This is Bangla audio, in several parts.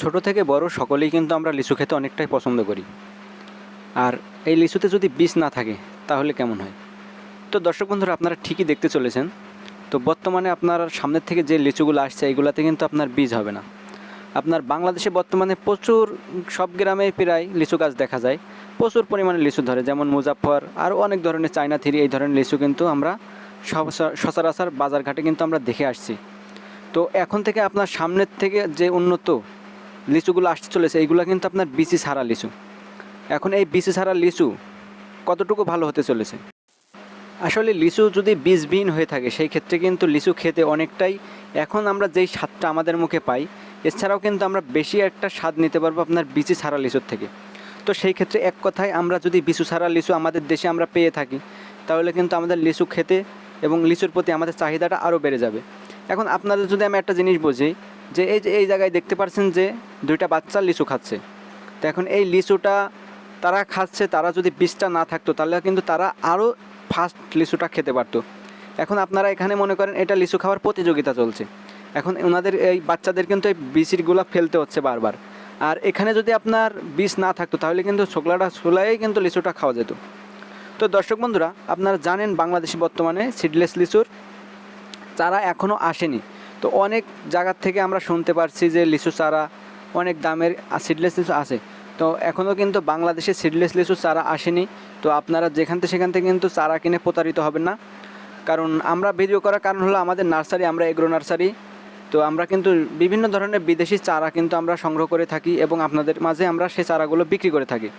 ছোট থেকে বড় সকলেই কিন্তু আমরা লিচু খেতে অনেকটাই পছন্দ করি। আর এই লিচুতে যদি বীজ না থাকে, তাহলে কেমন হয়? তো দর্শক বন্ধুরা, আপনারা ঠিকই দেখতে চলেছেন। তো বর্তমানে আপনার সামনের থেকে যে লিচুগুলো আসছে, এইগুলাতে কিন্তু আপনার বীজ হবে না। আপনার বাংলাদেশে বর্তমানে প্রচুর, সব গ্রামে প্রায় লিচু গাছ দেখা যায়। প্রচুর পরিমাণে লিচু ধরে, যেমন মুজাফর আরও অনেক ধরনের চায়না থিরি, এই ধরনের লিচু কিন্তু আমরা সচরাচর বাজারঘাটে কিন্তু আমরা দেখে আসছি। তো এখন থেকে আপনার সামনের থেকে যে উন্নত লিচুগুলো আসতে চলেছে, এইগুলো কিন্তু আপনার বিচি ছাড়া লিচু। এখন এই বিচি ছাড়া লিচু কতটুকু ভালো হতে চলেছে? আসলে লিচু যদি বীজবিহীন হয়ে থাকে, সেই ক্ষেত্রে কিন্তু লিচু খেতে অনেকটাই এখন আমরা যেই স্বাদটা আমাদের মুখে পাই, এছাড়াও কিন্তু আমরা বেশি একটা স্বাদ নিতে পারব আপনার বিচি ছাড়া লিচুর থেকে। তো সেই ক্ষেত্রে এক কথায় আমরা যদি বিচু ছাড়া লিচু আমাদের দেশে আমরা পেয়ে থাকি, তাহলে কিন্তু আমাদের লিচু খেতে এবং লিচুর প্রতি আমাদের চাহিদাটা আরও বেড়ে যাবে। এখন আপনাদের যদি আমি একটা জিনিস বুঝি যে এই যে এই জায়গায় দেখতে পাচ্ছেন যে দুইটা বাচ্চা লিচু খাচ্ছে। তো এখন এই লিচুটা তারা খাচ্ছে, তারা যদি বীজটা না থাকতো তাহলে কিন্তু তারা আরও ফার্স্ট লিচুটা খেতে পারতো। এখন আপনারা এখানে মনে করেন এটা লিচু খাওয়ার প্রতিযোগিতা চলছে। এখন ওনাদের এই বাচ্চাদের কিন্তু এই বিচিরগুলো ফেলতে হচ্ছে বারবার। আর এখানে যদি আপনার বীজ না থাকতো তাহলে কিন্তু ছোকলাটা ছোলায় কিন্তু লিচুটা খাওয়া যেত। তো দর্শক বন্ধুরা, আপনারা জানেন বাংলাদেশে বর্তমানে সিডলেস লিচুর চারা এখনও আসেনি। তো অনেক জায়গার থেকে আমরা শুনতে পারছি যে লিচু চারা অনেক দামের সিডলেস লিচু আছে। তো এখনও কিন্তু বাংলাদেশে সিডলেস লিচু চারা আসেনি। তো আপনারা যেখান থেকে সেখান থেকে কিন্তু চারা কিনে প্রতারিত হবেন না। কারণ আমরা ভিডিও করার কারণ হলো আমাদের নার্সারি, আমরা এগ্রো নার্সারি। তো আমরা কিন্তু বিভিন্ন ধরনের বিদেশি চারা কিন্তু আমরা সংগ্রহ করে থাকি এবং আপনাদের মাঝে আমরা সেই চারাগুলো বিক্রি করে থাকি।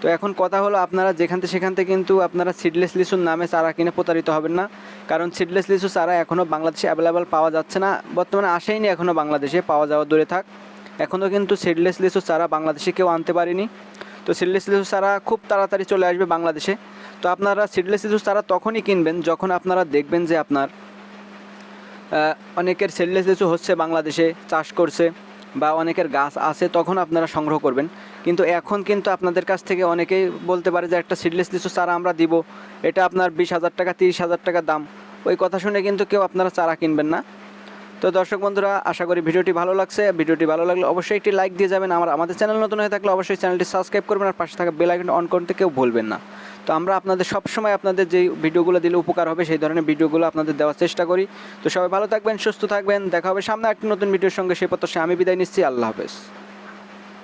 তো এখন কথা হলো আপনারা যেখান থেকে সেখান থেকে কিন্তু আপনারা সিডলেস লিচুর নামে চারা কিনে প্রতারিত হবেন না। কারণ সিডলেস লিচু চারা এখনও বাংলাদেশে অ্যাভেলেবেল পাওয়া যাচ্ছে না। বর্তমানে আসেইনি এখনও বাংলাদেশে, পাওয়া যাওয়া দূরে থাক। এখনও কিন্তু সিডলেস লিচু চারা বাংলাদেশে কেউ আনতে পারেনি। তো সিডলেস লিচু চারা খুব তাড়াতাড়ি চলে আসবে বাংলাদেশে। তো আপনারা সিডলেস লিচু চারা তখনই কিনবেন যখন আপনারা দেখবেন যে আপনার অনেকের সিডলেস লিচু হচ্ছে বাংলাদেশে, চাষ করছে বা অনেকের গাছ আছে তখন আপনারা সংগ্রহ করবেন। কিন্তু এখন কিন্তু আপনাদের কাছ থেকে অনেকেই বলতে পারে যে একটা সিডলেস লিচু চারা আমরা দিব। এটা আপনার বিশ হাজার টাকা, তিরিশ হাজার টাকা দাম। ওই কথা শুনে কিন্তু কেউ আপনারা চারা কিনবেন না। তো দর্শক বন্ধুরা, আশা করি ভিডিওটি ভালো লাগছে। ভিডিওটি ভালো লাগলে অবশ্যই একটি লাইক দিয়ে যাবেন। আমার, আমাদের চ্যানেল নতুন হয়ে থাকলে অবশ্যই চ্যানেলটি সাবস্ক্রাইব করবেন আর পাশে থাকা বেল অন করতে কেউ ভুলবেন না। তো আমরা আপনাদের সবসময় আপনাদের যেই ভিডিওগুলো দিলে উপকার হবে, সেই ধরনের ভিডিওগুলো আপনাদের দেওয়ার চেষ্টা করি। তো সবাই ভালো থাকবেন, সুস্থ থাকবেন। দেখা হবে সামনে একটি নতুন ভিডিওর সঙ্গে। সেই প্রত্যাশা আমি বিদায় নিচ্ছি। আল্লাহ হাফেজ।